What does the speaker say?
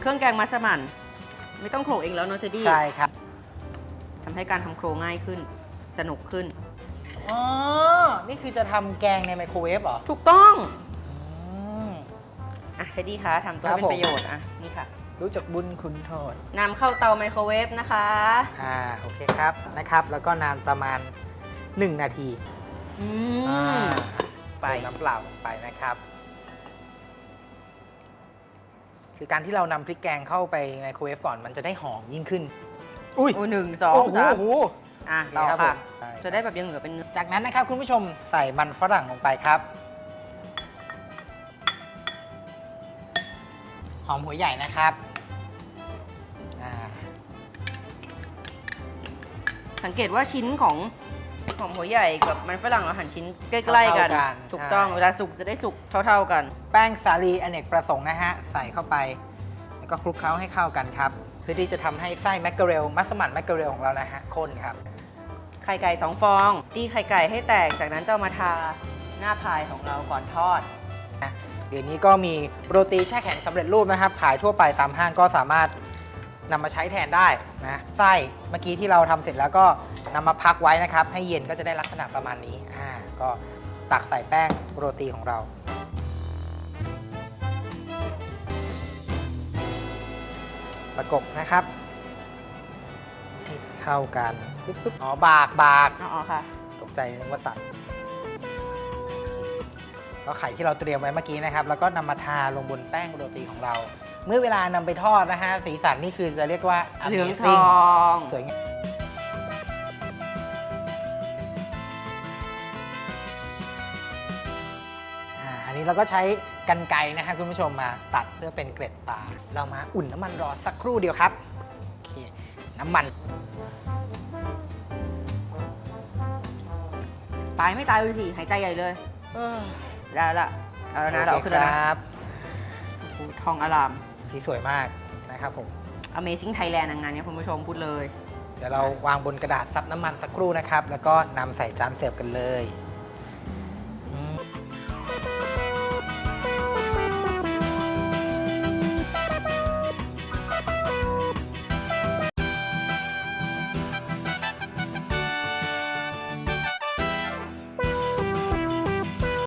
เครื่องแกงมัสมั่นไม่ต้องโขลกเองแล้วเนอะเจดี้ใช่ครับทำให้การทำโครงง่ายขึ้น สนุกขึ้น อ๋อ นี่คือจะทำแกงในไมโครเวฟเหรอ ถูกต้องอืม อะเจดี้คะทำตัวครับให้เป็นผมประโยชน์อะนี่ค่ะรู้จักบุญคุณโทษ นำเข้าเตาไมโครเวฟนะคะ อ่า โอเคครับ นะครับ แล้วก็นานประมาณ 1 นาทีอือ่ามไป เติมน้ำเปล่าลงไปนะครับ คือการที่เรานำพริกแกงเข้าไปไมโครเวฟก่อนมันจะได้หอมยิ่งขึ้น อุ้ยโอ้หนึ่งสองโอ้โหสามโอ้โหอะนี่ต่อครับค่ะผมใช่จะได้แบบยังเหลือเป็นเนื้อจากนั้นนะครับคุณผู้ชมใส่มันฝรั่งลงไปครับ หอมหัวใหญ่นะครับอ่าสังเกตว่าชิ้นของ หอมหัวใหญ่กับมันฝรั่งเราหั่นชิ้นใกล้ๆกัน เท่าๆกันถูกต้องใช่ เวลาสุกจะได้สุกเท่า ๆกัน แป้งสาลีอเนกประสงค์นะฮะ ใส่เข้าไป แล้วก็คลุกเคล้าให้เข้ากันครับ เพื่อที่จะทำให้ไส้แมกกะเรล มัสมั่นแมกกะเรลของเรานะฮะข้นครับ ไข่ไก่สองฟอง ตีไข่ไก่ให้แตกจากนั้นจะเอามาทาหน้าพายของเราก่อนทอด เดี๋ยวนี้ก็มีโรตีแช่แข็งสำเร็จรูปนะครับ ขายทั่วไปตามห้างก็สามารถ นำมาใช้แทนได้นะไส้เมื่อกี้ที่เราทำเสร็จแล้วก็นำมาพักไว้นะครับ ให้เย็นก็จะได้ลักษณะประมาณนี้อ่าก็ตักใส่แป้งโรตีของเรา ประกบนะครับให้เข้ากันปึ๊บปึ๊บอ๋อบากบากอ๋อค่ะ ตกใจนึกว่าตัด ก็ไข่ที่เราเตรียมไว้เมื่อกี้นะครับ แล้วก็นำมาทาลงบนแป้งโรตีของเรา เมื่อเวลานำไปทอดนะฮะสีสันนี่คือจะเรียกว่าเหลืองท amazing องสวยงามอ่าอันนี้เราก็ใช้กันไกรนะฮะคุณผู้ชมมาตัดเพื่อเป็นเกล็ดปลาเรามาอุ่นน้ำมันรอสักครู่เดียวครับโอเคน้ำมัน ตายไม่ตายดูสิหายใจใหญ่เลยเออ ได้แล้วล่ะเอาแล้วนะเราเอาขึ้นแล้วคนะรับ โอ้โหทองอลาม สีสวยมากนะครับผม Amazing Thailand งานนี้คุณผู้ชมพูดเลย เดี๋ยวเราวางบนกระดาษซับน้ำมันสักครู่นะครับ แล้วก็นำใส่จานเสิร์ฟกันเลย